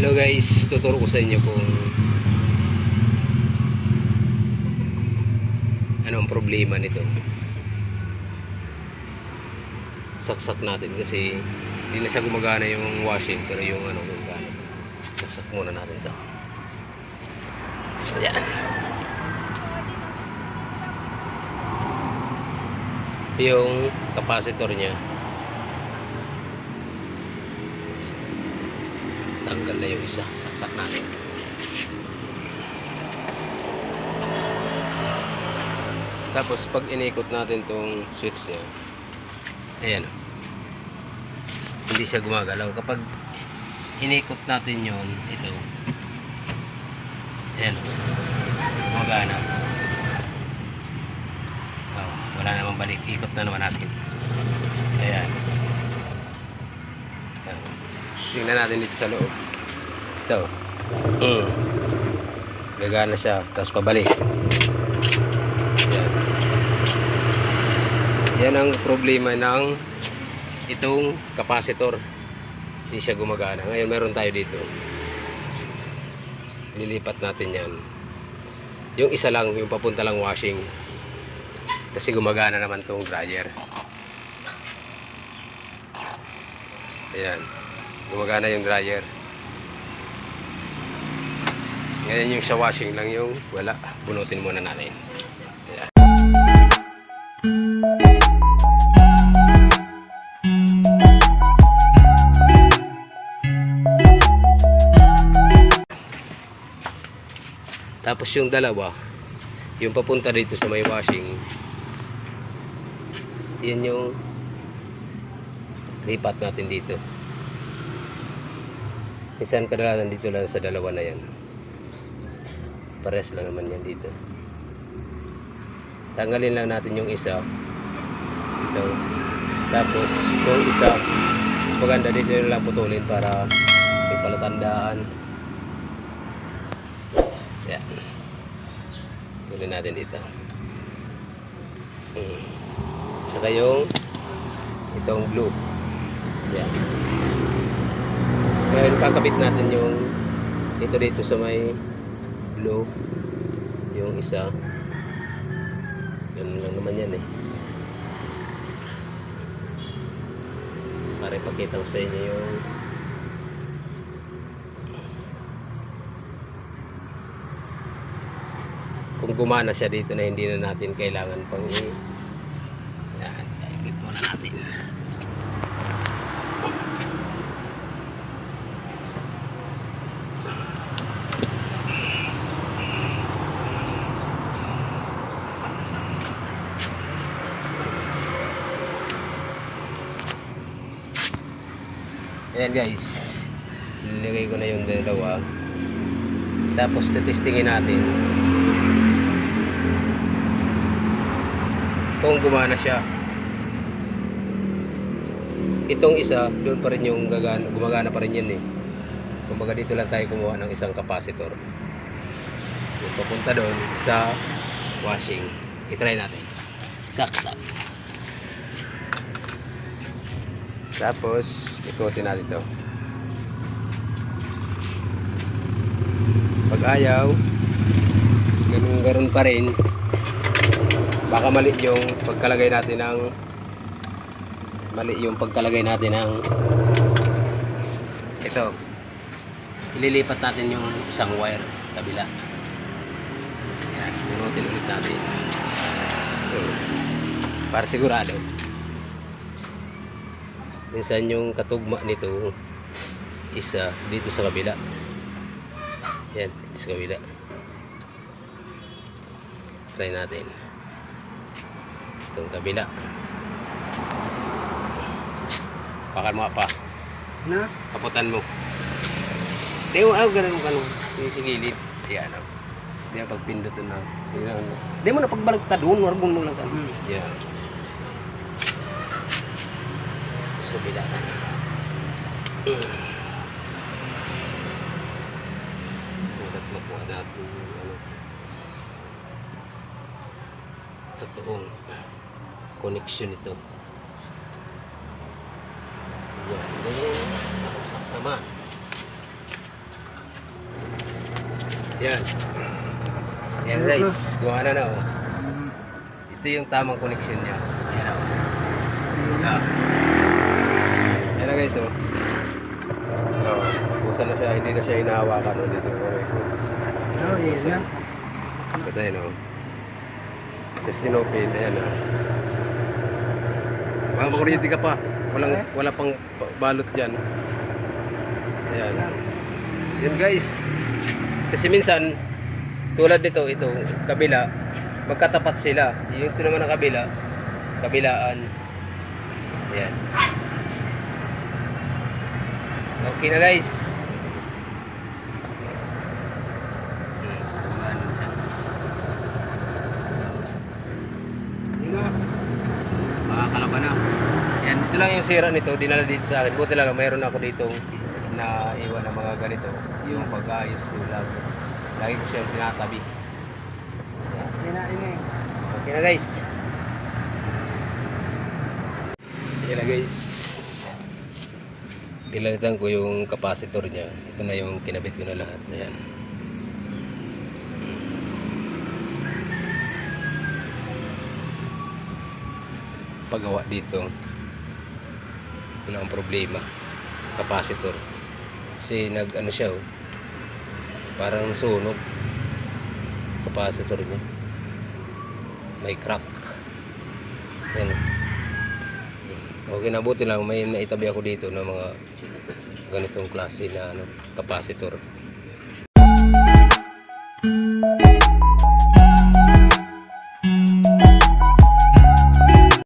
Hello guys, tuturo ko sa inyo kung ano ang problema nito. Saksak natin kasi hindi na siya gumagana yung washing pero yung ano gumagana. Saksak muna natin ito. Ayan. Ito yung capacitor niya. Tanggal na yung isa. Saksak natin. Tapos pag inikot natin tong switch niya, ayan. Hindi siya gumagalaw. Kapag inikot natin yon ito, ayan. Gumagana. Oh, wala namang balik. Ikot na naman natin. Ayan. Tingnan natin dito sa loob. Ito. Mm. Gagana siya. Tapos pabalik. Yan. Yan ang problema ng itong capacitor. Hindi siya gumagana. Ngayon meron tayo dito. Lilipat natin yan. Yung isa lang, yung papunta lang washing. Kasi gumagana naman tong dryer. Ayan. Gumagana yung dryer. Ngayon yung sa washing lang yung wala. Bunutin muna natin. Ayan. Tapos yung dalawa, yung papunta dito sa may washing, yan yung lipat natin dito. Minsan kadalasan dito lang sa dalawa na yan. Pares lang naman yan dito. Tanggalin lang natin yung isa. Ito. Tapos, yung isa, mas maganda dito yung lang putulin para may palatandaan. Yan. Putulin natin dito. Hmm. Saka yung itong blue. Yan. Ngayon, kakabit natin yung ito dito sa may blue. Yung isa. Ganun lang naman yan eh. Para ipakita ko sa inyo yung kung gumana siya dito na hindi na natin kailangan pang i yan, i muna natin Ayan guys. Nilagay ko na yung dalawa. Tapos testingin natin. Kung gumana siya. Itong isa, doon pa rin yung gagana, gumagana pa rin yan eh. Kumbaga dito lang tayo kumuha ng isang capacitor. Yung papunta doon sa washing. I-try natin. Saksak. Tapos, ikutin natin to. Pag ayaw, ganun ganun pa rin. Baka mali yung pagkalagay natin ng mali yung pagkalagay natin ng ito. Ililipat natin yung isang wire kabila. Yan, ulit natin. Para sigurado minsan yung katugma nito isa dito sa kabila. Yan dito sa kabila. Try natin. Itong kabila. Pakal mo pa. Na? kaputan mo. Di mo ano ganun ganun. Yung gilid yan oh. di ba pagpindot na. Di mo na pagbaliktad doon warbong mo lang ka Hmm. yan sa kabila Surat makuha natin yung ano, totoong connection ito. Yan. Ganyan. Saksak naman. Yan. Yan guys, gumana na oh. Ito yung tamang connection niya. Yan oh. Ah. Yan na guys oh. Oh, kusa na siya, hindi na siya hinahawakan oh, dito. Oh, yes, yan. Ito oh. Tapos sinopin, ayan oh. Mga makuryente ka pa. Walang, Eh? wala pang ba- balot dyan. Ayan. Yan guys. Kasi minsan, tulad nito, ito, kabila, magkatapat sila. Yung ito naman ang kabila, kabilaan. Ayan. Okay na guys. Hmm, ano siya. Yun na. Makakalaban na. Yan, ito lang yung sira nito, dinala dito sa akin. Buti lang, mayroon ako ditong na iwan ng mga ganito. Yung pag-ayos ko lang. Lagi ko siya tinatabi. Yun eh. Okay na guys. Yan na guys. Pinalitan ko yung capacitor niya. Ito na yung kinabit ko na lahat. Ayan. Pagawa dito. Ito na ang problema. Capacitor. Kasi nag ano siya oh. Parang sunog. Capacitor niya may crack yan okay na buti lang may naitabi ako dito ng mga ganitong klase na ano, capacitor